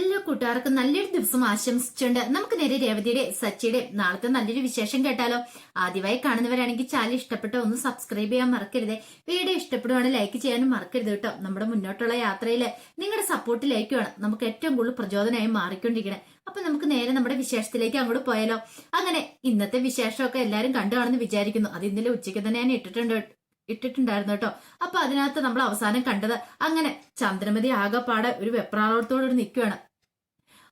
എല്ലാ കൂട്ടുകാർക്കും നല്ലൊരു ദിവസം ആശംസിച്ചുകൊണ്ട് നമുക്ക് നേരെ രേവതിയുടെ സച്ചിയുടെ നാളത്തെ നല്ലൊരു വിശേഷം കേട്ടാലോ. ആദ്യമായി കാണുന്നവരാണെങ്കിൽ ചാനൽ ഇഷ്ടപ്പെട്ട ഒന്ന് സബ്സ്ക്രൈബ് ചെയ്യാൻ മറക്കരുത്. വീഡിയോ ഇഷ്ടപ്പെടുവാണെങ്കിൽ ലൈക്ക് ചെയ്യാനും മറക്കരുത് കേട്ടോ. നമ്മുടെ മുന്നോട്ടുള്ള യാത്രയിൽ നിങ്ങളുടെ സപ്പോർട്ടിലേക്കുമാണ് നമുക്ക് ഏറ്റവും കൂടുതൽ പ്രചോദനമായി മാറിക്കൊണ്ടിരിക്കണം. അപ്പൊ നമുക്ക് നേരെ നമ്മുടെ വിശേഷത്തിലേക്ക് അങ്ങോട്ട് പോയാലോ. അങ്ങനെ ഇന്നത്തെ വിശേഷമൊക്കെ എല്ലാവരും കണ്ടു കാണുമെന്ന് വിചാരിക്കുന്നു. അത് ഇന്നലെ ഉച്ചയ്ക്ക് തന്നെ ഞാൻ ഇട്ടിട്ടുണ്ട്. ഇട്ടിട്ടുണ്ടായിരുന്നു കേട്ടോ. അപ്പൊ അതിനകത്ത് നമ്മൾ അവസാനം കണ്ടത് അങ്ങനെ ചന്ദ്രമതി ആകെപ്പാടെ ഒരു വെപ്രാളത്തോടെ നിൽക്കുകയാണ്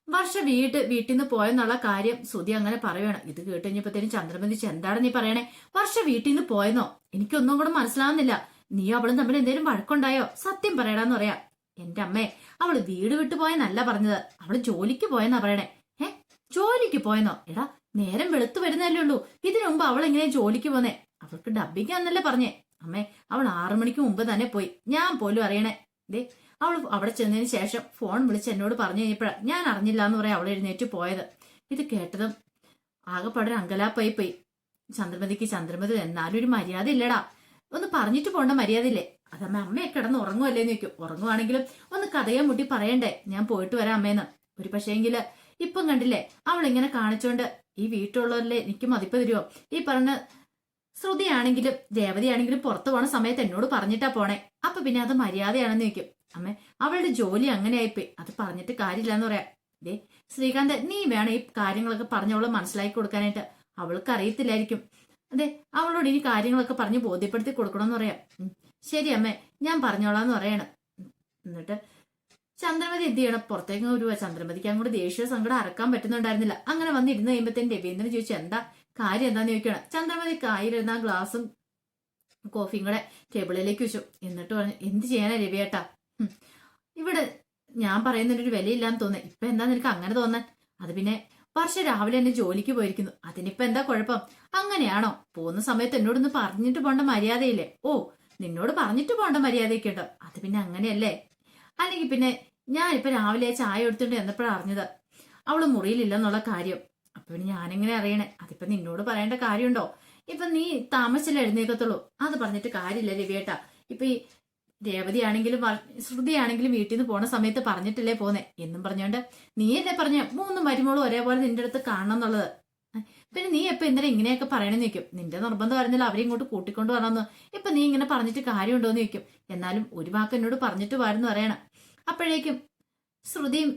വർഷ വീട്ട് വീട്ടിൽ നിന്ന് പോയെന്നുള്ള കാര്യം സുധി അങ്ങനെ പറയുകയാണ് ഇത് കേട്ട് കഴിഞ്ഞപ്പോഴത്തേനും ചന്ദ്രമതി "ഛെ, എന്താണ് നീ പറയണേ? വർഷ വീട്ടിൽ നിന്ന് പോയെന്നോ? എനിക്കൊന്നും കൂടെ മനസ്സിലാവുന്നില്ല. നീ അവളും തമ്മിൽ എന്തേലും വഴക്കുണ്ടായോ? സത്യം പറയടാന്ന് പറയാ. എന്റെ അമ്മേ അവൾ വീട് വിട്ടു പോയെന്നല്ല പറഞ്ഞത്. അവൾ ജോലിക്ക് പോയെന്നാ പറയണേ. ഏ ജോലിക്ക് പോയെന്നോ? എടാ നേരം വെളുത്തു വരുന്നല്ലേ ഉള്ളൂ. ഇതിനു മുമ്പ് അവൾ എങ്ങനെയാ ജോലിക്ക് പോന്നെ? അവൾക്ക് ഡബിക്കാന്നല്ലേ പറഞ്ഞേ. അമ്മേ അവൾ ആറു മണിക്ക് മുമ്പ് തന്നെ പോയി. ഞാൻ പോലും അറിയണേ. ദേ അവൾ അവിടെ ചെന്നതിന് ശേഷം ഫോൺ വിളിച്ച് എന്നോട് പറഞ്ഞു കഴിഞ്ഞപ്പോഴാണ് ഞാൻ അറിഞ്ഞില്ല എന്ന് പറയാം അവൾ എഴുന്നേറ്റ് പോയത്. ഇത് കേട്ടതും ആകെപ്പാടൊരു അങ്കലാപ്പായി പോയി. ചന്ദ്രമതിക്ക് ചന്ദ്രമതി എന്നാലും ഒരു മര്യാദ ഇല്ലടാ. ഒന്ന് പറഞ്ഞിട്ട് പോണ്ട മര്യാദ ഇല്ലേ അതമ്മ അമ്മയെ കിടന്ന് ഉറങ്ങുമല്ലേ എന്ന് ചോദിക്കും. ഉറങ്ങുവാണെങ്കിലും ഒന്ന് കഥയെ മുട്ടി പറയണ്ടേ? ഞാൻ പോയിട്ട് വരാം അമ്മേന്ന്. ഒരു പക്ഷേങ്കിൽ ഇപ്പം കണ്ടില്ലേ അവൾ ഇങ്ങനെ കാണിച്ചോണ്ട് ഈ വീട്ടിലുള്ളവരിലെ എനിക്ക് മതിപ്പ് തരുമോ ഈ പറഞ്ഞ ശ്രുതിയാണെങ്കിലും രേവതിയാണെങ്കിലും പുറത്തു പോണ സമയത്ത് എന്നോട് പറഞ്ഞിട്ടാ പോണേ. അപ്പൊ പിന്നെ അത് മര്യാദയാണെന്ന് ചോദിക്കും. അമ്മേ അവളുടെ ജോലി അങ്ങനെ ആയിപ്പോയി അത് പറഞ്ഞിട്ട് കാര്യമില്ല എന്ന് പറയാം. ദേ ശ്രീകാന്ത് നീ വേണം ഈ കാര്യങ്ങളൊക്കെ പറഞ്ഞവൾ മനസ്സിലാക്കി കൊടുക്കാനായിട്ട്. അവൾക്ക് അറിയത്തില്ലായിരിക്കും. അതെ അവളോട് ഇനി കാര്യങ്ങളൊക്കെ പറഞ്ഞ് ബോധ്യപ്പെടുത്തി കൊടുക്കണമെന്ന് പറയാം. ശരി അമ്മേ ഞാൻ പറഞ്ഞോളാന്ന് പറയണം. എന്നിട്ട് ചന്ദ്രമതി എന്ത് ചെയ്യണം? പുറത്തേക്ക് വരുവാ. ചന്ദ്രമതിക്ക് അങ്ങോട്ട് ദേഷ്യ സങ്കടം അറക്കാൻ പറ്റുന്നുണ്ടായിരുന്നില്ല. അങ്ങനെ വന്നിരുന്ന് കഴിയുമ്പത്തേന് രവീന്ദ്രൻ ചോദിച്ചു എന്താ? കാര്യം എന്താന്ന് ചോദിക്കണം ചന്ദ്രമതി കായിരുന്ന ഗ്ലാസും കോഫിയും കൂടെ ടേബിളിലേക്ക് വെച്ചു. എന്നിട്ട് പറഞ്ഞു എന്ത് ചെയ്യാനാ രവിയേട്ടാ? ഇവിടെ ഞാൻ പറയുന്നതിനൊരു വിലയില്ലാന്ന് തോന്നുന്നു. ഇപ്പൊ എന്താ നിനക്ക് അങ്ങനെ തോന്നാൻ? അത് പിന്നെ വർഷ രാവിലെ എന്നെ ജോലിക്ക് പോയിരിക്കുന്നു. അതിനിപ്പോ എന്താ കുഴപ്പം? അങ്ങനെയാണോ? പോകുന്ന സമയത്ത് എന്നോടൊന്ന് പറഞ്ഞിട്ട് പോണ്ട മര്യാദയില്ലേ? ഓ നിന്നോട് പറഞ്ഞിട്ട് പോണ്ട മര്യാദയൊക്കെ ഉണ്ടോ. അത് പിന്നെ അങ്ങനെയല്ലേ? അല്ലെങ്കിൽ പിന്നെ ഞാനിപ്പോ രാവിലെ ചായ എടുത്തിട്ട് എന്നപ്പോഴാണ് അറിഞ്ഞത്. അവൾ മുറിയിലില്ലെന്നുള്ള കാര്യം. അപ്പൊ പിന്നെ ഞാനെങ്ങനെ അറിയണേ? അതിപ്പോ നിന്നോട് പറയേണ്ട കാര്യമുണ്ടോ? ഇപ്പൊ നീ താമസിച്ചല്ലേ എഴുന്നേക്കത്തുള്ളൂ അത് പറഞ്ഞിട്ട് കാര്യമില്ല രവിയേട്ടാ. ഇപ്പൊ ഈ രേവതിയാണെങ്കിലും ശ്രുതിയാണെങ്കിലും വീട്ടിൽ നിന്ന് പോണ സമയത്ത് പറഞ്ഞിട്ടല്ലേ പോന്നെ. എന്നും പറഞ്ഞോണ്ട് നീ എന്നെ പറഞ്ഞ മൂന്ന് മരുമോളും ഒരേപോലെ നിന്റെ അടുത്ത് കാണണം എന്നുള്ളത്. പിന്നെ നീ എപ്പോ എന്തിനാ ഇങ്ങനെയൊക്കെ പറയണെന്ന് ചോദിക്കും. നിന്റെ നിർബന്ധം പറഞ്ഞാൽ അവരെ ഇങ്ങോട്ട് കൂട്ടിക്കൊണ്ട് വരണമെന്ന് ഇപ്പൊ നീ ഇങ്ങനെ പറഞ്ഞിട്ട് കാര്യമുണ്ടോ എന്ന് ചോദിക്കും. എന്നാലും ഒരു വാക്ക് എന്നോട് പറഞ്ഞിട്ട് വരുന്നു പറയണം. അപ്പോഴേക്കും ശ്രുതിയും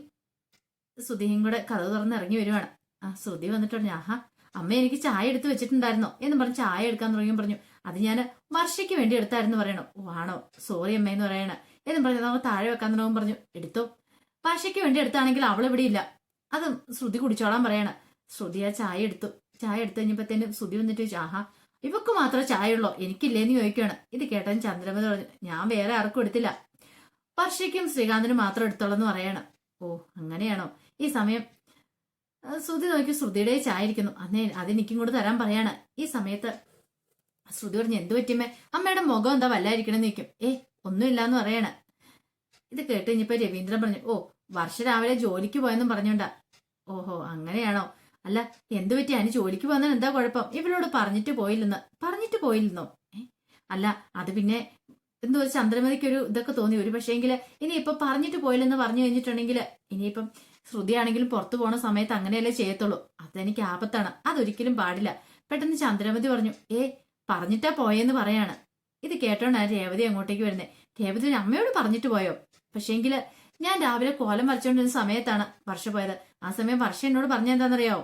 ശ്രുതിയും കൂടെ കഥ തുറന്ന് ഇറങ്ങി വരുവാണ്. ആ ശ്രുതി വന്നിട്ട് പറഞ്ഞു ആഹാ അമ്മ എനിക്ക് ചായ എടുത്ത് വെച്ചിട്ടുണ്ടായിരുന്നോ? എന്ന് പറഞ്ഞ് ചായ എടുക്കാൻ തുടങ്ങിയും പറഞ്ഞു അത് ഞാൻ വർഷയ്ക്ക് വേണ്ടി എടുത്തായിരുന്നു പറയണോ? ആണോ? സോറി അമ്മ എന്ന് പറയണ. എന്ന് പറഞ്ഞു നമുക്ക് താഴെ വെക്കാൻ തുടങ്ങും പറഞ്ഞു എടുത്തോ. വർഷയ്ക്ക് വേണ്ടി എടുത്താണെങ്കിൽ അവൾ ഇവിടെ ഇല്ല. അത് ശ്രുതി കുടിച്ചോളാൻ പറയണ. ശ്രുതി ആ ചായ എടുത്തു. ചായ എടുത്തു കഴിഞ്ഞപ്പോഴത്തേനും ശ്രുതി വന്നിട്ട് ചോദിച്ചു ആഹാ ഇവക്ക് മാത്രമേ ചായ ഉള്ളോ എനിക്കില്ലേന്ന് ചോദിക്കുകയാണ്. ഇത് കേട്ടൻ ചന്ദ്രമതി പറഞ്ഞു ഞാൻ വേറെ ആർക്കും എടുത്തില്ല. വർഷയ്ക്കും ശ്രീകാന്തിനും മാത്രം എടുത്തോളെന്ന് പറയണം. ഓ അങ്ങനെയാണോ? ഈ സമയം ശ്രുതി നോക്കി ശ്രുതിയുടെ ചായിരിക്കുന്നു. അന്നേ അതെനിക്കും കൂടെ തരാൻ പറയാണ്. ഈ സമയത്ത് ശ്രുതി പറഞ്ഞു എന്ത് പറ്റിയമ്മേ? അമ്മയുടെ മുഖം എന്താ വല്ലായിരിക്കണം നിൽക്കും ഏ ഒന്നുമില്ലാന്ന് പറയാണ്. ഇത് കേട്ട് കഴിഞ്ഞപ്പോ രവീന്ദ്രൻ പറഞ്ഞു ഓ വർഷ രാവിലെ ജോലിക്ക് പോയെന്നും പറഞ്ഞോണ്ട. ഓഹോ അങ്ങനെയാണോ? അല്ല എന്തു പറ്റി? അതിന് ജോലിക്ക് പോകുന്നതിന് എന്താ കുഴപ്പം? ഇവളോട് പറഞ്ഞിട്ട് പോയില്ലെന്ന്. പറഞ്ഞിട്ട് പോയില്ലെന്നോ? അല്ല അത് പിന്നെ എന്തോ ചന്ദ്രമതിക്ക് ഒരു ഇതൊക്കെ തോന്നി. ഒരു പക്ഷേങ്കിൽ ഇനിയിപ്പൊ പറഞ്ഞിട്ട് പോയില്ലെന്ന് പറഞ്ഞു കഴിഞ്ഞിട്ടുണ്ടെങ്കിൽ ഇനിയിപ്പം ശ്രുതിയാണെങ്കിലും പുറത്തു പോണ സമയത്ത് അങ്ങനെയല്ലേ ചെയ്യത്തുള്ളൂ. അതെനിക്ക് ആപത്താണ്. അതൊരിക്കലും പാടില്ല. പെട്ടെന്ന് ചന്ദ്രമതി പറഞ്ഞു ഏ പറഞ്ഞിട്ടാ പോയെന്ന് പറയാണ്. ഇത് കേട്ടോണ്ടാണ് രേവതി അങ്ങോട്ടേക്ക് വരുന്നത് രേവതി അമ്മയോട് പറഞ്ഞിട്ട് പോയോ? പക്ഷേങ്കിൽ ഞാൻ രാവിലെ കോലം വരച്ചോണ്ടിരുന്ന സമയത്താണ് വർഷ പോയത്. ആ സമയം വർഷ എന്നോട് പറഞ്ഞെന്താണെന്നറിയാവോ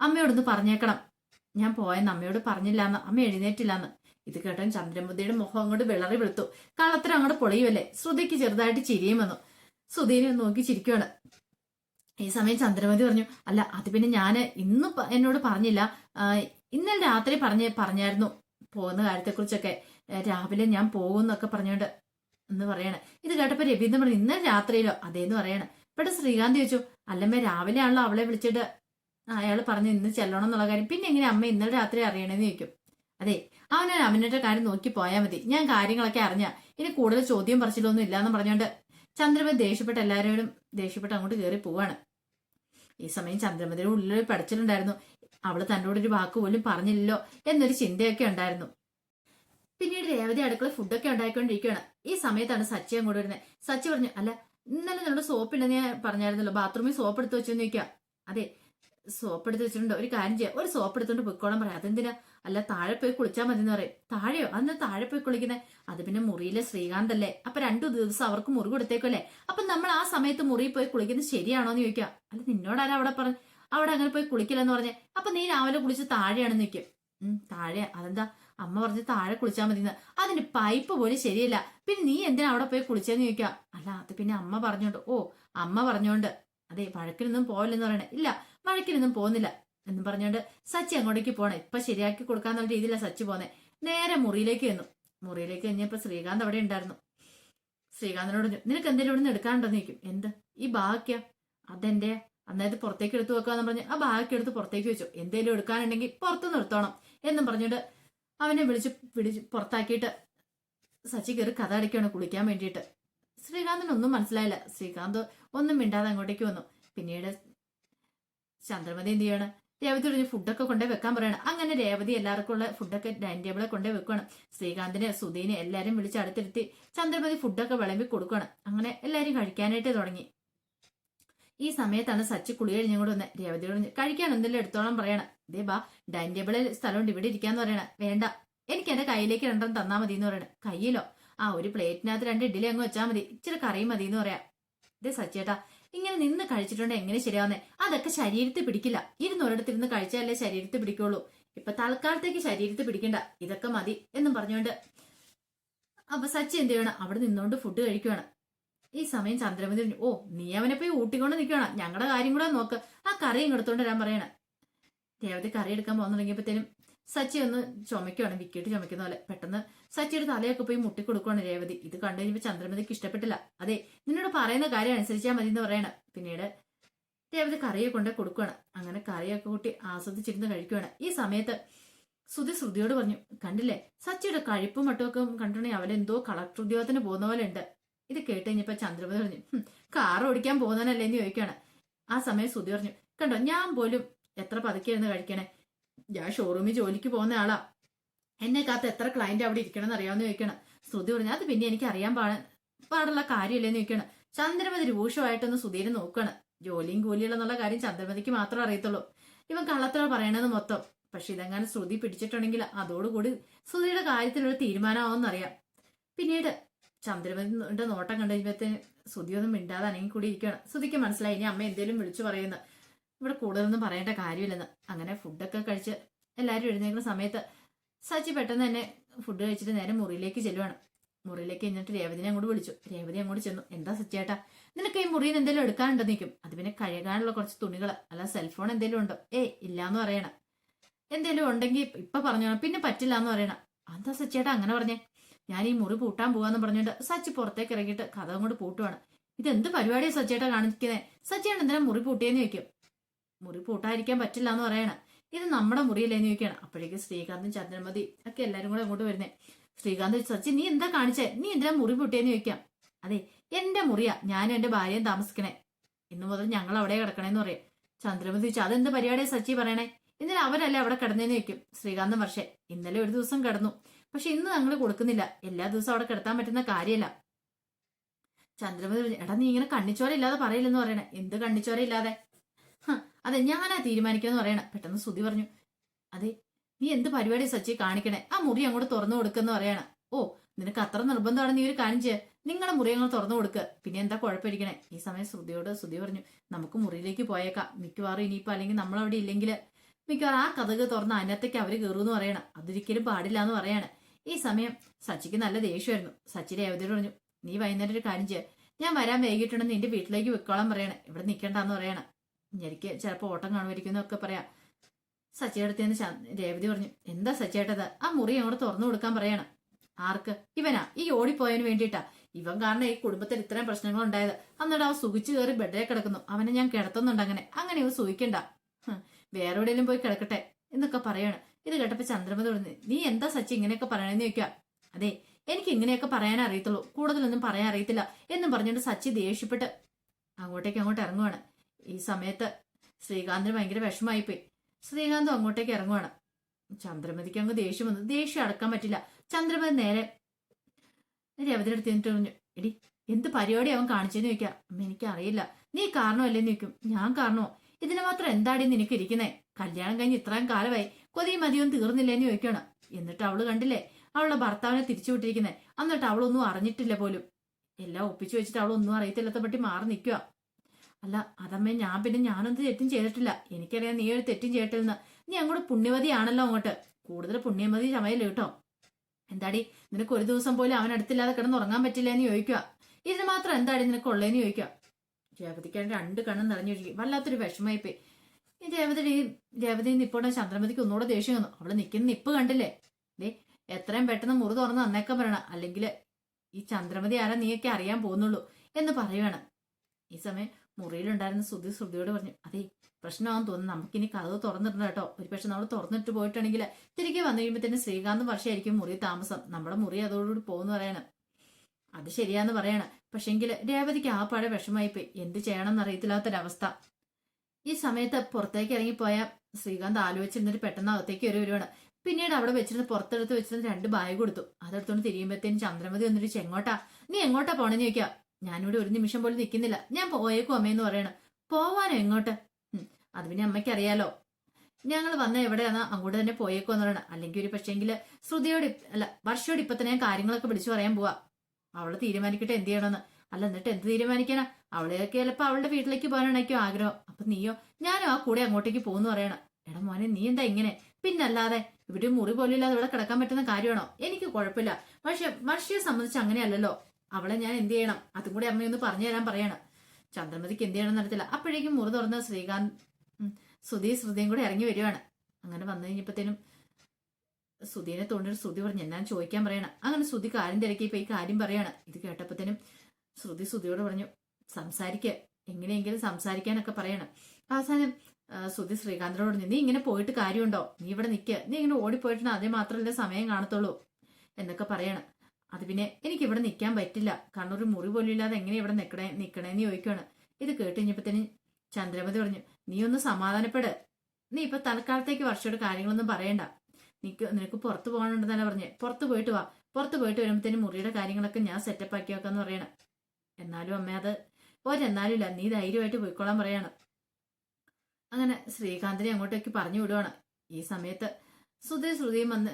അമ്മയോടൊന്ന് പറഞ്ഞേക്കണം. ഞാൻ പോയെന്ന് അമ്മയോട് പറഞ്ഞില്ലാന്ന്. അമ്മ എഴുന്നേറ്റില്ലാന്ന്. ഇത് കേട്ടാൻ ചന്ദ്രമതിയുടെ മുഖം അങ്ങോട്ട് വിളറി വെളുത്തു. കളത്തരം അങ്ങോട്ട് പൊളിയുമല്ലേ? ശ്രുതിക്ക് ചെറുതായിട്ട് ചിരിയും വന്നു. ശ്രുതിനെ നോക്കി ചിരിക്കുവാണ്. ഈ സമയം ചന്ദ്രമതി പറഞ്ഞു അല്ല അത് പിന്നെ ഞാൻ ഇന്ന് എന്നോട് പറഞ്ഞില്ല. ഇന്നലെ രാത്രി പറഞ്ഞ പറഞ്ഞായിരുന്നു പോകുന്ന കാര്യത്തെക്കുറിച്ചൊക്കെ. രാവിലെ ഞാൻ പോകുന്നൊക്കെ പറഞ്ഞോണ്ട് എന്ന് പറയണ. ഇത് കേട്ടപ്പോ രവീന്ദ്രൻ പറഞ്ഞു ഇന്നലെ രാത്രിയിലോ? അതേന്ന് പറയണ. ഇവിടെ ശ്രീകാന്ത് ചോദിച്ചു അല്ലമ്മ രാവിലെ ആണല്ലോ അവളെ വിളിച്ചിട്ട് അയാൾ പറഞ്ഞു ഇന്ന് ചെല്ലണം എന്നുള്ള കാര്യം. പിന്നെ എങ്ങനെ അമ്മ ഇന്നലെ രാത്രി അറിയണമെന്ന് ചോദിക്കും. അതെ അവനെ അവന്റെ കാര്യം നോക്കി പോയാൽ മതി. ഞാൻ കാര്യങ്ങളൊക്കെ അറിഞ്ഞ. ഇനി കൂടുതൽ ചോദ്യം പറച്ചിലൊന്നും ഇല്ലാന്ന് പറഞ്ഞുകൊണ്ട് ചന്ദ്രമതി ദേഷ്യപ്പെട്ട് എല്ലാവരോടും ദേഷ്യപ്പെട്ട് അങ്ങോട്ട് കയറി പോവാണ്. ഈ സമയം ചന്ദ്രമതിയുടെ ഉള്ളിൽ പടച്ചിലുണ്ടായിരുന്നു. അവൾ തന്നോട് ഒരു വാക്ക് പോലും പറഞ്ഞില്ലല്ലോ എന്നൊരു ചിന്തയൊക്കെ ഉണ്ടായിരുന്നു. പിന്നീട് രേവതി അടുക്കള ഫുഡൊക്കെ ഉണ്ടായിക്കൊണ്ടിരിക്കുകയാണ്. ഈ സമയത്താണ് സച്ചി അങ്ങോട്ട് വരുന്നത് സച്ചി പറഞ്ഞു അല്ല ഇന്നലെ നിന്നോട് സോപ്പില്ലെന്ന് ഞാൻ പറഞ്ഞായിരുന്നല്ലോ. ബാത്റൂമിൽ സോപ്പ് എടുത്ത് വെച്ചു നോക്കിയാ അതെ സോപ്പ് എടുത്ത് വെച്ചിട്ടുണ്ട്. ഒരു കാര്യം ചെയ്യാം. ഒരു സോപ്പ് എടുത്തോണ്ട് പൊയ്ക്കോളാൻ പറയാം. അതെന്തിനാ? അല്ല താഴെ പോയി കുളിച്ചാൽ മതി എന്ന് പറയും. താഴെയോ? അന്ന് താഴെ പോയി കുളിക്കുന്നത് അത് പിന്നെ മുറിയിലെ ശ്രീകാന്ത് അല്ലേ അപ്പൊ രണ്ടു ദിവസം അവർക്ക് മുറി കൊടുത്തേക്കല്ലേ അപ്പൊ നമ്മൾ ആ സമയത്ത് മുറിയിൽ പോയി കുളിക്കുന്നത് ശരിയാണോ എന്ന് ചോദിക്കാം. അല്ല നിന്നോടാരാ അവിടെ പറഞ്ഞു? അവിടെ അങ്ങനെ പോയി കുളിക്കില്ലെന്ന് പറഞ്ഞേ. അപ്പൊ നീ രാവിലെ കുളിച്ച് താഴെയാണെന്ന് നിൽക്കും ഉം താഴെ. അതെന്താ? അമ്മ പറഞ്ഞ് താഴെ കുളിച്ചാൽ മതി അതിന് പൈപ്പ് പോലും ശരിയല്ല. പിന്നെ നീ എന്തിനാ അവിടെ പോയി കുളിച്ചെന്ന് ചോദിക്കാം. അല്ല അത് പിന്നെ അമ്മ പറഞ്ഞോണ്ട്. ഓ അമ്മ പറഞ്ഞോണ്ട്. അതെ വഴക്കിനൊന്നും പോവില്ലെന്ന് പറയണേ. ഇല്ല വഴക്കിനൊന്നും പോകുന്നില്ല എന്നും പറഞ്ഞോണ്ട് സച്ചി അങ്ങോട്ടേക്ക് പോണേ. ഇപ്പൊ ശരിയാക്കി കൊടുക്കാന്നുള്ള രീതിയിലാണ് സച്ചി പോന്നെ. നേരെ മുറിയിലേക്ക് വന്നു മുറിയിലേക്ക് കഴിഞ്ഞപ്പോ ശ്രീകാന്ത് അവിടെ ഉണ്ടായിരുന്നു. ശ്രീകാന്തിനോട് നിനക്ക് എന്തെങ്കിലും ഇവിടെ നിന്ന് എടുക്കാനുണ്ടോന്ന് എന്ത്? ഈ ബാക്കിയ അതെന്റെ. അന്നേരത്ത് പുറത്തേക്ക് എടുത്തു വെക്കാന്ന് പറഞ്ഞ് ആ ബാക്കി എടുത്ത് പുറത്തേക്ക് വെച്ചു. എന്തേലും എടുക്കാനുണ്ടെങ്കിൽ പുറത്ത് നിർത്തണം. എന്നും പറഞ്ഞിട്ട് അവനെ വിളിച്ച് പിടിച്ച് പുറത്താക്കിയിട്ട് സച്ചി കയറി കഥ അടിക്കുകയാണ് കുളിക്കാൻ വേണ്ടിയിട്ട്. ശ്രീകാന്തിനൊന്നും മനസ്സിലായില്ല. ശ്രീകാന്ത് ഒന്നും മിണ്ടാതെ അങ്ങോട്ടേക്ക് വന്നു. പിന്നീട് ചന്ദ്രമതി എന്ത് ചെയ്യണം? രേവതി പറഞ്ഞ് ഫുഡൊക്കെ കൊണ്ടേ വെക്കാൻ പറയണം. അങ്ങനെ രേവതി എല്ലാവർക്കും ഉള്ള ഫുഡൊക്കെ ഡൈനിങ് ടേബിളെ കൊണ്ടേ വെക്കണം ശ്രീകാന്തിനെ സുധീനെ എല്ലാരും വിളിച്ച് അടുത്തിരുത്തി ചന്ദ്രമതി ഫുഡൊക്കെ വിളമ്പി കൊടുക്കണം അങ്ങനെ എല്ലാരും കഴിക്കാനായിട്ട് തുടങ്ങി. ഈ സമയത്താണ് സച്ചി കുളി കഴിഞ്ഞും കൂടെ വന്ന് രേവതിയോട് കഴിക്കാൻ എന്തെങ്കിലും എടുത്തോളം പറയണം. ദേ ബാ ഡൈനിങ് ടേബിളിൽ സ്ഥലമുണ്ട് ഇവിടെ ഇരിക്കാന്ന് പറയണം. വേണ്ട എനിക്ക് എന്റെ കയ്യിലേക്ക് രണ്ടെണ്ണം തന്നാ മതി എന്ന് പറയണം. കയ്യിലോ? ആ ഒരു പ്ലേറ്റിനകത്ത് രണ്ട് ഇഡ്ഡലി അങ്ങ് വെച്ചാൽ മതി. ഇച്ചിരി കറിയും മതി എന്ന് പറയാം. ഇതേ സച്ചേട്ടാ ഇങ്ങനെ നിന്ന് കഴിച്ചിട്ടുണ്ട് എങ്ങനെ ശരിയാവുന്നേ? അതൊക്കെ ശരീരത്തിൽ പിടിക്കില്ല. ഇരുന്നൊരിടത്തിരുന്ന് കഴിച്ചാലേ ശരീരത്തിൽ പിടിക്കുള്ളൂ. ഇപ്പൊ തൽക്കാലത്തേക്ക് ശരീരത്തിൽ പിടിക്കണ്ട. ഇതൊക്കെ മതി എന്നും പറഞ്ഞുകൊണ്ട് അപ്പൊ സച്ചി എന്ത് ചെയ്യണം? അവിടെ നിന്നുകൊണ്ട് ഫുഡ് കഴിക്കുകയാണ് ഈ സമയം ചന്ദ്രമതി ഓ നീ അവനെ പോയി ഊട്ടിക്കൊണ്ട് നിൽക്കണം ഞങ്ങളുടെ കാര്യം കൂടെ നോക്ക്. ആ കറിയും എടുത്തോണ്ട് വരാൻ പറയണം. രേവതി കറി എടുക്കാൻ പോകുന്ന തുടങ്ങിയപ്പോഴത്തേനും സച്ചി ഒന്ന് ചുമക്കുവാണ് വിക്കിട്ട് ചുമക്കുന്ന പോലെ. പെട്ടെന്ന് സച്ചിയുടെ തലയൊക്കെ പോയി മുട്ടിക്കൊടുക്കുകയാണ് രേവതി. ഇത് കണ്ടു കഴിഞ്ഞപ്പോൾ ചന്ദ്രമതിക്ക് ഇഷ്ടപ്പെട്ടില്ല. അതെ നിന്നോട് പറയുന്ന കാര്യം അനുസരിച്ചാൽ മതി എന്ന് പറയണം. പിന്നീട് രേവതി കറിയെ കൊണ്ട് കൊടുക്കുകയാണ് അങ്ങനെ കറിയൊക്കെ കൂട്ടി ആസ്വദിച്ചിരുന്ന് കഴിക്കുകയാണ് ഈ സമയത്ത് ശ്രുതി ശ്രുതിയോട് പറഞ്ഞു കണ്ടില്ലേ സച്ചിയുടെ കഴിപ്പും മട്ടുമൊക്കെ കണ്ടിട്ടുണ്ടെങ്കിൽ അവരെന്തോ കളക്ടർ ഉദ്യോഗത്തിന് പോകുന്ന പോലെ ഉണ്ട് ഇത് കേട്ട് കഴിഞ്ഞപ്പോൾ ചന്ദ്രമതി പറഞ്ഞു "ഹും, കാർ ഓടിക്കാൻ പോകുന്നതല്ലേ എന്ന് ചോദിക്കുകയാണ് ആ സമയം ശ്രുതി പറഞ്ഞു കണ്ടോ ഞാൻ പോലും എത്ര പതുക്കെയായിരുന്നു കഴിക്കണേ? ഞാൻ ഷോറൂമിൽ ജോലിക്ക് പോകുന്ന ആളാ. എന്നെ കാത്ത് എത്ര ക്ലയന്റ് അവിടെ ഇരിക്കണം എന്ന് അറിയാമെന്ന് ചോദിക്കണം. ശ്രുതി പറഞ്ഞു അത് പിന്നെ എനിക്ക് അറിയാൻ പാട പാടുള്ള കാര്യമില്ലെന്ന് ചോദിക്കണം. ചന്ദ്രമതി രൂക്ഷമായിട്ടൊന്ന് സുധീരെ നോക്കണം. ജോലിയും കൂലിയുള്ള എന്നുള്ള കാര്യം ചന്ദ്രമതിക്ക് മാത്രം അറിയത്തുള്ളൂ. ഇവൻ കള്ളത്തോട് പറയണത് മൊത്തം. പക്ഷെ ഇതെങ്ങാനും ശ്രുതി പിടിച്ചിട്ടുണ്ടെങ്കിൽ അതോടുകൂടി ശ്രുതിയുടെ കാര്യത്തിലൊരു തീരുമാനമാവെന്നറിയാം പിന്നീട് ചന്ദ്രമതിന്റെ നോട്ടം കണ്ടു കഴിഞ്ഞപ്പോഴത്തേന് ശ്രുതി ഒന്നും മിണ്ടാതെ അനങ്ങി കൂടി ഇരിക്കണം ശ്രുതിക്ക് മനസ്സിലായി ഇനി അമ്മ എന്തേലും വിളിച്ചു പറയുന്നു ഇവിടെ കൂടുതലൊന്നും പറയേണ്ട കാര്യമില്ലെന്ന്. അങ്ങനെ ഫുഡൊക്കെ കഴിച്ച് എല്ലാവരും എഴുന്നേക്കുന്ന സമയത്ത് സച്ചി പെട്ടെന്ന് തന്നെ ഫുഡ് കഴിച്ചിട്ട് നേരെ മുറിയിലേക്ക് ചെല്ലുവാണ്. മുറിയിലേക്ക് എന്നിട്ട് രേവതിനെ അങ്ങോട്ട് വിളിച്ചു. രേവതി അങ്ങോട്ട് ചെന്നു. എന്താ സച്ചിയേട്ടാ നിനക്ക് ഈ മുറിയിൽ എന്തെങ്കിലും എടുക്കാനുണ്ടോ? നിൽക്കും. അത് പിന്നെ കഴുകാനുള്ള കുറച്ച് തുണികൾ അല്ല സെൽഫോൺ എന്തെങ്കിലും ഉണ്ടോ? ഏയ് ഇല്ലാന്ന് പറയണം. എന്തെങ്കിലും ഉണ്ടെങ്കിൽ ഇപ്പൊ പറഞ്ഞു. പിന്നെ പറ്റില്ല എന്ന് പറയണം. എന്താ സച്ചിയേട്ടാ അങ്ങനെ പറഞ്ഞേ? ഞാൻ ഈ മുറി പൂട്ടാൻ പോവാന്ന് പറഞ്ഞുകൊണ്ട് സച്ചി പുറത്തേക്ക് ഇറങ്ങിയിട്ട് കഥ അങ്ങോട്ട് പൂട്ടുവാണ്. ഇതെന്ത് പരിപാടിയാ സച്ചിയേട്ടാ കാണിക്കുന്നത് സച്ചിയാണ് എന്തിനാ മുറി പൂട്ടിയെന്ന് ചോദിക്കും. മുറി പൂട്ടായിരിക്കാൻ പറ്റില്ല എന്ന് പറയണം. ഇത് നമ്മുടെ മുറിയില്ലെന്ന് ചോദിക്കണം അപ്പോഴേക്ക് ശ്രീകാന്തും ചന്ദ്രമതി ഒക്കെ എല്ലാവരും കൂടെ അങ്ങോട്ട് വരുന്നേ. ശ്രീകാന്ത് സച്ചി നീ എന്താ കാണിച്ചേ? നീ എന്തിനാ മുറി പൂട്ടിയെന്ന് ചോദിക്കാം. അതെ എന്റെ മുറിയാ. ഞാനും എന്റെ ഭാര്യയും താമസിക്കണേ. ഇന്നു മുതൽ ഞങ്ങൾ അവിടെ കിടക്കണേന്ന് പറയും. ചന്ദ്രമതി ചോദിച്ചു അതെന്ത് പരിപാടിയാ സച്ചി പറയണേ? ഇന്നലെ അവരല്ലേ അവിടെ കിടന്നേന്ന് ചോദിക്കും. ശ്രീകാന്തം പക്ഷേ ഇന്നലെ ഒരു ദിവസം കിടന്നു. പക്ഷെ ഇന്ന് ഞങ്ങൾ കൊടുക്കുന്നില്ല. എല്ലാ ദിവസവും അവിടെ കിടത്താൻ പറ്റുന്ന കാര്യമല്ല ചന്ദ്രമതി എടാ നീ ഇങ്ങനെ കണ്ണിച്ചോര ഇല്ലാതെ പറയില്ലെന്ന് പറയണേ. എന്ത് കണ്ണിച്ചോര ഇല്ലാതെ? അതെ ഞാനാ തീരുമാനിക്കണമെന്ന് പറയണേ. പെട്ടെന്ന് ശ്രുതി പറഞ്ഞു. അതെ നീ എന്ത് പരിപാടി സച്ചി കാണിക്കണേ? ആ മുറി അങ്ങോട്ട് തുറന്നു കൊടുക്കുന്ന പറയണ. ഓ നിനക്ക് അത്ര നിർബന്ധമാണ് നീ ഒരു കാണിച്ച് നിങ്ങളുടെ മുറി അങ്ങോട്ട് തുറന്നു കൊടുക്കുക പിന്നെ എന്താ കുഴപ്പമിരിക്കണേ? ഈ സമയം ശ്രുതിയോട് ശ്രുതി പറഞ്ഞു നമുക്ക് മുറിയിലേക്ക് പോയേക്കാം. മിക്കവാറും ഇനിയിപ്പോ അല്ലെങ്കിൽ നമ്മളവിടെ ഇല്ലെങ്കിൽ മിക്കവാറും ആ കഥക് തുറന്ന് അതിനകത്തേക്ക് അവർ കയറുമെന്ന് പറയണം. അതൊരിക്കലും പാടില്ല എന്ന് പറയാണ്. ഈ സമയം സച്ചിക്ക് നല്ല ദേഷ്യമായിരുന്നു. സച്ചി രേവതിയോട് പറഞ്ഞു നീ വൈകുന്നേരം ഒരു കാര്യം ചെയ്യ. ഞാൻ വരാൻ വൈകിട്ടുണ്ടെന്ന് നിന്റെ വീട്ടിലേക്ക് വെക്കോളാൻ പറയണേ. ഇവിടെ നിൽക്കണ്ടെന്ന് പറയണം. എനിക്ക് ചിലപ്പോൾ ഓട്ടം കാണുമായിരിക്കും എന്നൊക്കെ പറയാം. സച്ചിയുടെ രേവതി പറഞ്ഞു എന്താ സച്ചേട്ടത് ആ മുറി അങ്ങോട്ട് തുറന്നു കൊടുക്കാൻ പറയണം. ആർക്ക്? ഇവനാ? ഈ ഓടിപ്പോയതിന് വേണ്ടിയിട്ടാ. ഇവൻ കാരണം ഈ കുടുംബത്തിൽ ഇത്രയും പ്രശ്നങ്ങൾ ഉണ്ടായത് അന്നിട്ട് അവൻ സുഖിച്ച് കയറി ബെഡേ കിടക്കുന്നു. അവനെ ഞാൻ കിടത്തുന്നുണ്ട് അങ്ങനെ. അങ്ങനെ ഇവ സൂഹിക്കണ്ട വേറെ എവിടെയെങ്കിലും പോയി കിടക്കട്ടെ എന്നൊക്കെ പറയാണ്. ഇത് കേട്ടപ്പോ ചന്ദ്രമതി പറഞ്ഞു നീ എന്താ സച്ചി ഇങ്ങനെയൊക്കെ പറയണെന്ന് ചോദിക്കാ. അതെ എനിക്ക് ഇങ്ങനെയൊക്കെ പറയാൻ അറിയത്തുള്ളൂ. കൂടുതലൊന്നും പറയാൻ അറിയത്തില്ല എന്നും പറഞ്ഞുകൊണ്ട് സച്ചി ദേഷ്യപ്പെട്ട് അങ്ങോട്ടേക്ക് അങ്ങോട്ട് ഇറങ്ങുവാണ്. ഈ സമയത്ത് ശ്രീകാന്തിന് ഭയങ്കര വിഷമായിപ്പോയി ശ്രീകാന്തും അങ്ങോട്ടേക്ക് ഇറങ്ങുവാണ്. ചന്ദ്രമതിക്ക് അങ്ങ് ദേഷ്യം വന്നു. ദേഷ്യം അടക്കാൻ പറ്റില്ല. ചന്ദ്രമതി നേരെ രവതിയുടെ അടുത്ത് നിന്നിട്ട് പറഞ്ഞു എടി എന്ത് പരിപാടി അവൻ കാണിച്ചെന്ന് ചോദിക്കാം. എനിക്കറിയില്ല. നീ കാരണമല്ലേന്ന് ചോദിക്കും. ഞാൻ കാരണമോ? ഇതിന് മാത്രം എന്താടി നിനക്ക് ഇരിക്കുന്നേ? കല്യാണം കഴിഞ്ഞ് ഇത്രയും കാലമായി. കൊതി മതിയും തീർന്നില്ലേന്ന് ചോദിക്കണം. എന്നിട്ട് അവൾ കണ്ടില്ലേ? അവളുടെ ഭർത്താവിനെ തിരിച്ചു വിട്ടിരിക്കുന്നേ. എന്നിട്ട് അവളൊന്നും അറിഞ്ഞിട്ടില്ല പോലും. എല്ലാം ഒപ്പിച്ചു വെച്ചിട്ട് അവളൊന്നും അറിയത്തില്ലാത്ത പറ്റി മാറി നിൽക്കുക അല്ല അതമ്മേ ഞാൻ പിന്നെ ഞാനൊന്നും തെറ്റും ചെയ്തിട്ടില്ല. എനിക്കറിയാം നീ ഒരു തെറ്റും ചെയ്തിട്ടില്ലെന്ന്. നീ അങ്ങോട്ട് പുണ്യവതിയാണല്ലോ അങ്ങോട്ട്. കൂടുതൽ പുണ്യമതി ചമയല്ല കേട്ടോ? എന്താടി നിനക്ക് ഒരു ദിവസം പോലും അവൻ അടുത്തില്ലാതെ കിടന്ന് ഉറങ്ങാൻ പറ്റില്ല എന്ന് ചോദിക്കുക. ഇതിന് മാത്രം എന്താടി നിനക്ക് ഉള്ളതെന്ന് ചോദിക്കുക. രേവതിക്കാണ് രണ്ട് കണ്ണും നിറഞ്ഞൊഴുകി വല്ലാത്തൊരു വിഷമമായിപ്പോയി. ഈ രേവതി രേവതി നിപ്പോടെ ചന്ദ്രമതിക്ക് ഒന്നുകൂടെ ദേഷ്യം വന്നു. അവൾ നിൽക്കുന്ന നിപ്പ് കണ്ടില്ലേ? ദേ എത്രയും പെട്ടെന്ന് മുറി തുറന്ന് നന്നേക്കാൻ പറയണം. അല്ലെങ്കിൽ ഈ ചന്ദ്രമതി ആരാ നീയൊക്കെ അറിയാൻ പോകുന്നുള്ളൂ എന്ന് പറയുവാണ്. ഈ സമയം മുറിയിലുണ്ടായിരുന്ന ശ്രുതി ശ്രുതിയോട് പറഞ്ഞു അതെ പ്രശ്നമാണെന്ന് തോന്നുന്നു. നമുക്കിനി കഥ തുറന്നിട്ടുണ്ട് കേട്ടോ. ഒരു പക്ഷെ നമ്മൾ തുറന്നിട്ട് പോയിട്ടുണ്ടെങ്കിൽ തിരികെ വന്നു കഴിയുമ്പോൾ തന്നെ ശ്രീകാന്ത് വർഷമായിരിക്കും മുറി താമസം. നമ്മുടെ മുറി അതോടുകൂടി പോകുന്നു പറയണം. അത് ശരിയാന്ന് പറയണം. പക്ഷെങ്കിൽ രേവതിക്ക് ആ പഴ വിഷമായിപ്പോയി എന്ത് ചെയ്യണമെന്ന് അറിയത്തില്ലാത്തൊരവസ്ഥ ഈ സമയത്ത് പുറത്തേക്ക് ഇറങ്ങിപ്പോയ ശ്രീകാന്ത് ആലോചിച്ചിരുന്നിട്ട് പെട്ടെന്ന് അകത്തേക്ക് ഒരു വരുവാണ്. പിന്നീട് അവിടെ വെച്ചിരുന്ന് പുറത്തെടുത്ത് വെച്ചിരുന്ന രണ്ട് ബാഗ് കൊടുത്തു. അതെടുത്തോണ്ട് തിരിയുമ്പോഴത്തേനും ചന്ദ്രമതി വന്നിട്ട് എങ്ങോട്ടാ നീ എങ്ങോട്ടാ പോണെന്ന് ചോദിക്കാം ഞാനിവിടെ ഒരു നിമിഷം പോലും നിൽക്കുന്നില്ല. ഞാൻ പോയേക്കും അമ്മയെന്ന് പറയണം. പോവാനോ എങ്ങോട്ട്? അത് പിന്നെ അമ്മയ്ക്കറിയാലോ. ഞങ്ങൾ വന്ന എവിടെയാണോ അങ്ങോട്ട് തന്നെ പോയേക്കോ എന്ന് പറയണം. അല്ലെങ്കിൽ ഒരു പക്ഷേങ്കിൽ ശ്രുതിയോട് അല്ല വർഷയോട് ഇപ്പൊ തന്നെ ഞാൻ കാര്യങ്ങളൊക്കെ വിളിച്ചു പറയാൻ പോവാ. അവൾ തീരുമാനിക്കട്ടെ എന്ത് ചെയ്യണമെന്ന് അല്ല എന്നിട്ട് എന്ത് തീരുമാനിക്കണം അവളെയൊക്കെ ചിലപ്പോ അവളുടെ വീട്ടിലേക്ക് പോകാനാണേക്കോ ആഗ്രഹം. അപ്പൊ നീയോ ഞാനോ ആ കൂടെ അങ്ങോട്ടേക്ക് പോകുന്നു പറയണം. എടാ മോനെ നീ എന്താ ഇങ്ങനെ? പിന്നല്ലാതെ ഇവിടെ മുറി പോലും ഇല്ലാതെ ഇവിടെ കിടക്കാൻ പറ്റുന്ന കാര്യമാണോ? എനിക്ക് കുഴപ്പമില്ല. പക്ഷെ വർഷയെ സംബന്ധിച്ച് അങ്ങനെയല്ലല്ലോ. അവളെ ഞാൻ എന്ത് ചെയ്യണം? അതും കൂടി അമ്മയൊന്ന് പറഞ്ഞു തരാൻ പറയണം. ചന്ദ്രമതിക്ക് എന്ത് ചെയ്യണം നടത്തില്ല അപ്പോഴേക്കും മുറി തുറന്ന ശ്രീകാന്ത് സുധി ശ്രുതിയും കൂടെ ഇറങ്ങി വരുവാണ്. അങ്ങനെ വന്നു കഴിഞ്ഞപ്പോഴത്തേനും സുധീനെ തോണ്ടൊരു ശ്രുതി പറഞ്ഞു ഞാൻ ചോദിക്കാൻ പറയണം. അങ്ങനെ ശ്രുതി കാര്യം തിരക്കി ഈ കാര്യം പറയാണ്. ഇത് കേട്ടപ്പോഴത്തേനും ശ്രുതി ശ്രുതിയോട് പറഞ്ഞു സംസാരിക്ക. എങ്ങനെയെങ്കിലും സംസാരിക്കാനൊക്കെ പറയണം. അവസാനം ശ്രുതി ശ്രീകാന്തിനോട് പറഞ്ഞു നീ ഇങ്ങനെ പോയിട്ട് കാര്യമുണ്ടോ? നീ ഇവിടെ നിൽക്കുക നീ ഇങ്ങനെ ഓടിപ്പോയിട്ടുണ്ട് അതേ മാത്രമല്ല സമയം കാണത്തുള്ളൂ എന്നൊക്കെ പറയണം. അത് പിന്നെ എനിക്ക് ഇവിടെ നിൽക്കാൻ പറ്റില്ല. ഒരു മുറി പോലും ഇല്ലാതെ എങ്ങനെ ഇവിടെ നിൽക്കണേ നിൽക്കണേന്ന് ചോദിക്കുകയാണ് ഇത് കേട്ട് ചന്ദ്രമതി പറഞ്ഞു നീ ഒന്ന് സമാധാനപ്പെട്. നീ ഇപ്പൊ തൽക്കാലത്തേക്ക് വർഷയുടെ കാര്യങ്ങളൊന്നും പറയണ്ട. നിനക്ക് നിനക്ക് പുറത്ത് തന്നെ പറഞ്ഞേ പുറത്ത് പോയിട്ട് വാ. പുറത്ത് പോയിട്ട് വരുമ്പോഴത്തേനും മുറിയുടെ കാര്യങ്ങളൊക്കെ ഞാൻ സെറ്റപ്പ് ആക്കി വെക്കാന്ന് പറയണം. എന്നാലും അമ്മ അത് ഒരെന്നാലും ഇല്ല. നീ ധൈര്യമായിട്ട് പോയിക്കോളാൻ പറയാണ്. അങ്ങനെ ശ്രീകാന്തിനെ അങ്ങോട്ടേക്ക് പറഞ്ഞു വിടുവാണ്. ഈ സമയത്ത് ശ്രുതി ശ്രുതിയും വന്ന്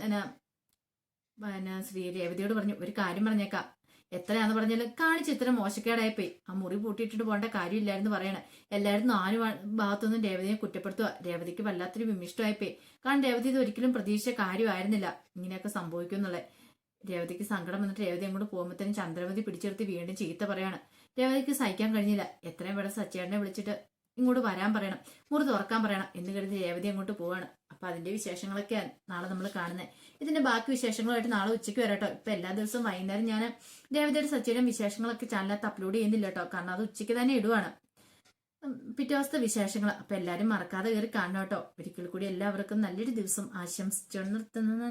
പിന്നെ ശ്രീ രേവതിയോട് പറഞ്ഞു ഒരു കാര്യം പറഞ്ഞേക്കാം. എത്രയാന്ന് പറഞ്ഞാലും കാണിച്ച് ഇത്ര മോശക്കേടായിപ്പോയി. ആ മുറി പൂട്ടിയിട്ടിട്ട് പോകേണ്ട കാര്യമില്ലായിരുന്നു പറയണേ. എല്ലാവരും നാല് ഭാഗത്തുനിന്നും രേവതിയെ കുറ്റപ്പെടുത്തുക. രേവതിക്ക് വല്ലാത്തൊരു വിമിഷ്ടമായിപ്പോയി. കാരണം രേവതി ഇത് ഒരിക്കലും പ്രതീക്ഷിച്ച കാര്യമായിരുന്നില്ല. ഇങ്ങനെയൊക്കെ സംഭവിക്കും എന്നുള്ളത് രേവതിക്ക് സങ്കടം വന്നിട്ട് രേവതി അങ്ങോട്ട് പോകുമ്പോഴത്തേനും ചന്ദ്രമതി പിടിച്ചെടുത്ത് വീണ്ടും ചീത്ത പറയാണ്. രേവതിക്ക് സഹിക്കാൻ കഴിഞ്ഞില്ല. എത്രയും വേണം സച്ചേട്ടനെ വിളിച്ചിട്ട് ഇങ്ങോട്ട് വരാൻ പറയണം. മുറി തുറക്കാൻ പറയണം. എന്ന് കരുതി രേവതി അങ്ങോട്ട് പോവാണ്. അപ്പൊ അതിന്റെ വിശേഷങ്ങളൊക്കെയാണ് നാളെ നമ്മൾ കാണുന്നത് ഇതിന്റെ ബാക്കി വിശേഷങ്ങളുമായിട്ട് നാളെ ഉച്ചയ്ക്ക് വരാട്ടോ ഇപ്പൊ എല്ലാ ദിവസവും വൈകുന്നേരം ഞാൻ രേവതിയുടെ സച്ചിയുടെ വിശേഷങ്ങളൊക്കെ ചാനലകത്ത് അപ്ലോഡ് ചെയ്യുന്നില്ല കേട്ടോ കാരണം അത് ഉച്ചയ്ക്ക് തന്നെ ഇടുവാണ്. പിറ്റേ വിശേഷങ്ങൾ അപ്പൊ എല്ലാരും മറക്കാതെ കയറി കാണണം കേട്ടോ ഒരിക്കൽ കൂടി എല്ലാവർക്കും നല്ലൊരു ദിവസം ആശംസിച്ചു നിർത്തുന്നു.